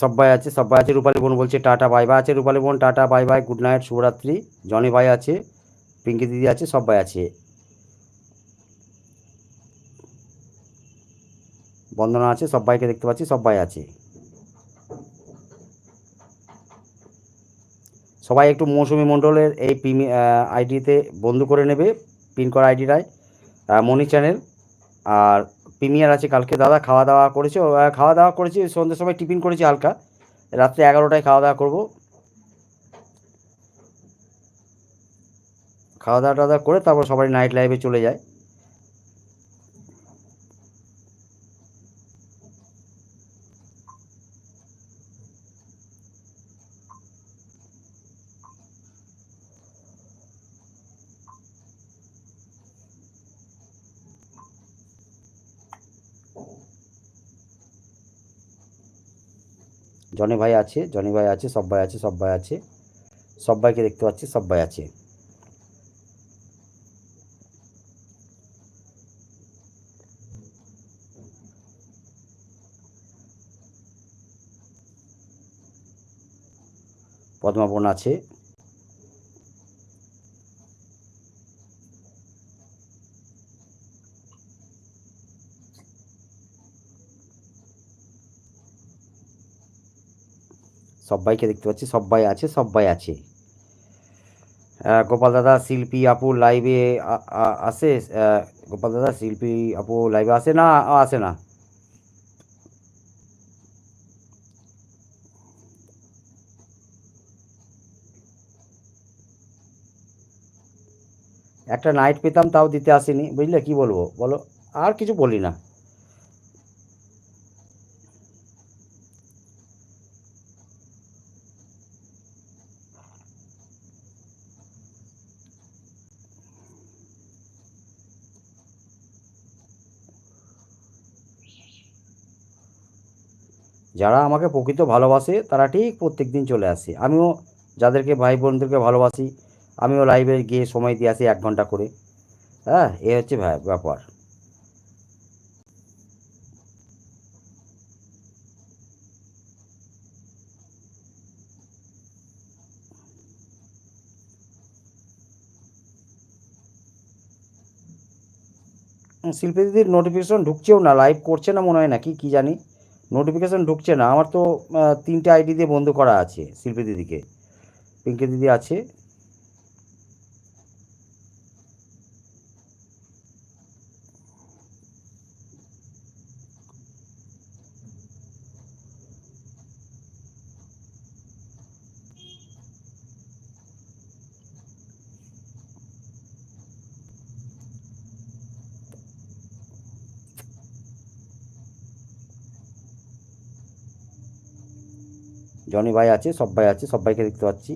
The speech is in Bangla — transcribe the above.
সব্বাই আছে সব্বাই আছে, রূপালী বোন বলছে, টাটা, বাই বাই আছে, রূপালী বোন, tata, bye bye, good night, শুভরাত্রি। জনি ভাই আছে, পিঙ্কি দিদি আছে সব্বাই আছে। বন্দনা আছে সব্বাইকে দেখতে পাচ্ছি সব্বাই আছে। সবাই একটু মৌসুমী মণ্ডলের এই প্রিমি আইডিতে বন্ধু করে নেবে, পিন করা আইডিটায় মনি চ্যানেল, আর প্রিমিয়ার আছে কালকে, দাদা খাওয়া দাওয়া করেছে খাওয়া দাওয়া করেছি, সন্ধ্যের সময় টিফিন করেছি হালকা, রাত্রে এগারোটায় খাওয়া দাওয়া করব। খাওয়া দাওয়া টাওয়া করে তারপর সবাই নাইট লাইফে চলে যায়। জনি ভাই আছে, জনি ভাই আছে, সব ভাই আছে, সব ভাই আছে। সব ভাইকে দেখতে পাচ্ছি, সব ভাই আছে। পদ্মাবন আছে। সব্বাইকে দেখতে পাচ্ছি, সব্বাই আছে সব্বাই আছে। গোপাল দাদা, শিল্পী আপু লাইভে আসে? গোপাল দাদা, শিল্পী আপু লাইভে আসে না আসে না? একটা নাইট পেতাম, তাও দিতে আসেনি। বুঝলে কি বলব? বলো, আর কিছু বলি না। যারা আমাকে প্রকৃত ভালোবাসে, তারা ঠিক প্রত্যেক দিন চলে আসে। আমিও যাদেরকে ভাই বোনদেরকে ভালোবাসি, আমিও লাইভে গিয়ে সময় দিয়ে আসি এক ঘণ্টা করে। হ্যাঁ এ হচ্ছে ব্যাপার। শিল্পী দিদির নোটিফিকেশন ঢুকছেও না লাইভ করছে না মনে হয় নাকি, কি জানি। নোটিফিকেশন ঢুকছে না। আমার তো তিনটে আইডি দিয়ে বন্ধ করা আছে শিল্পী দিদিকে। পিঙ্কি দিদি আছে। জনি ভাই আছে সব ভাই আছে সবাইকে দেখতে পাচ্ছি।